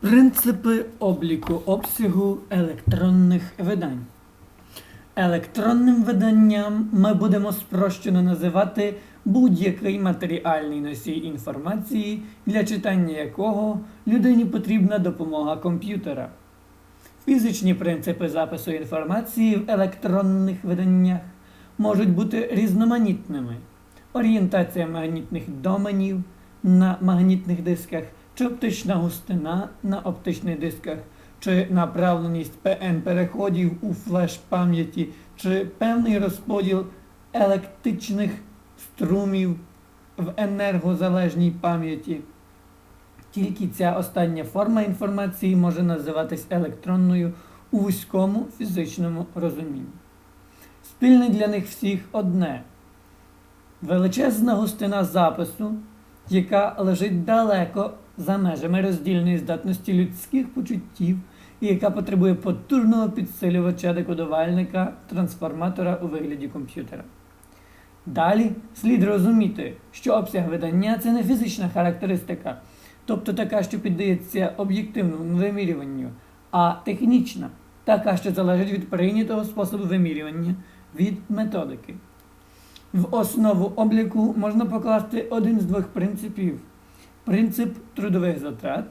Принципи обліку обсягу електронних видань. Електронним виданням ми будемо спрощено називати будь-який матеріальний носій інформації, для читання якого людині потрібна допомога комп'ютера. Фізичні принципи запису інформації в електронних виданнях можуть бути різноманітними. Орієнтація магнітних доменів на магнітних дисках, чи оптична густина на оптичних дисках, чи направленість ПН переходів у флеш пам'яті, чи певний розподіл електричних струмів в енергозалежній пам'яті. Тільки ця остання форма інформації може називатись електронною у вузькому фізичному розумінні. Спільне для них всіх одне величезна густина запису, яка лежить далеко за межами роздільної здатності людських почуттів і яка потребує потужного підсилювача декодувальника трансформатора у вигляді комп'ютера. Далі слід розуміти, що обсяг видання це не фізична характеристика, тобто така, що піддається об'єктивному вимірюванню, а технічна, така, що залежить від прийнятого способу вимірювання, від методики. В основу обліку можна покласти один з двох принципів: принцип трудових затрат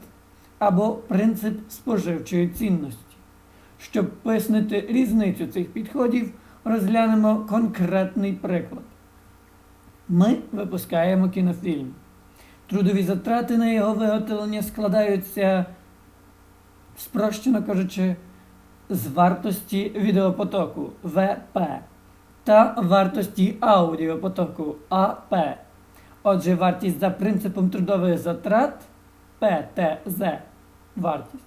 або принцип споживчої цінності. Щоб пояснити різницю цих підходів, розглянемо конкретний приклад. Ми випускаємо кінофільм. Трудові затрати на його виготовлення складаються, спрощено кажучи, з вартості відеопотоку ВП та вартості аудіопотоку АП. Отже, вартість за принципом трудових затрат ПТЗ вартість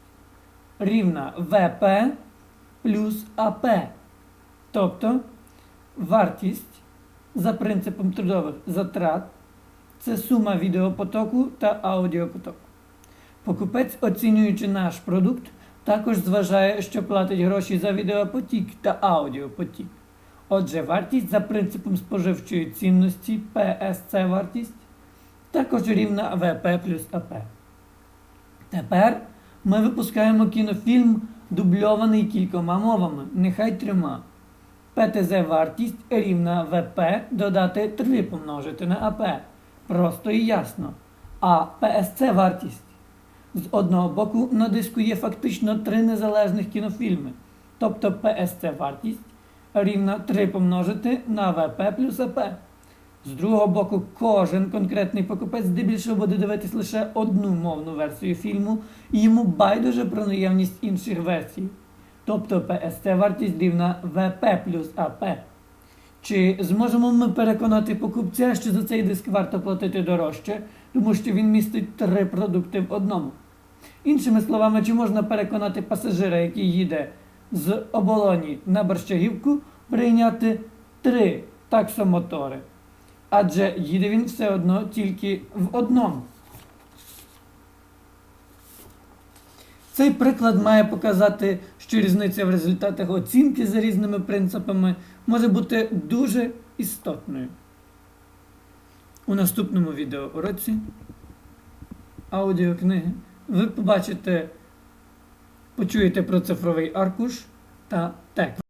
рівна ВП плюс АП. Тобто вартість за принципом трудових затрат це сума відеопотоку та аудіопотоку. Покупець, оцінюючи наш продукт, також зважає, що платить гроші за відеопотік та аудіопотік. Отже, вартість за принципом споживчої цінності PSC вартість також рівна ВП плюс АП. Тепер ми випускаємо кінофільм, дубльований кількома мовами, нехай трьома. ПТЗ вартість рівна ВП додати 3 помножити на АП. Просто і ясно. А ПСЦ вартість. З одного боку на диску є фактично три незалежних кінофільми. Тобто ПСЦ вартість рівна 3 помножити на ВП плюс АП. З другого боку, кожен конкретний покупець здебільшого буде дивитись лише одну мовну версію фільму, і йому байдуже про наявність інших версій. Тобто ПСЦ вартість рівна ВП плюс АП. Чи зможемо ми переконати покупця, що за цей диск варто платити дорожче, тому що він містить три продукти в одному? Іншими словами, чи можна переконати пасажира, який їде з оболоні на Борщагівку, прийняти три таксомотори? Адже їде він все одно тільки в одному. Цей приклад має показати, що різниця в результатах оцінки за різними принципами може бути дуже істотною. У наступному відеоуроці аудіокниги ви побачите, почуєте про цифровий аркуш та текст.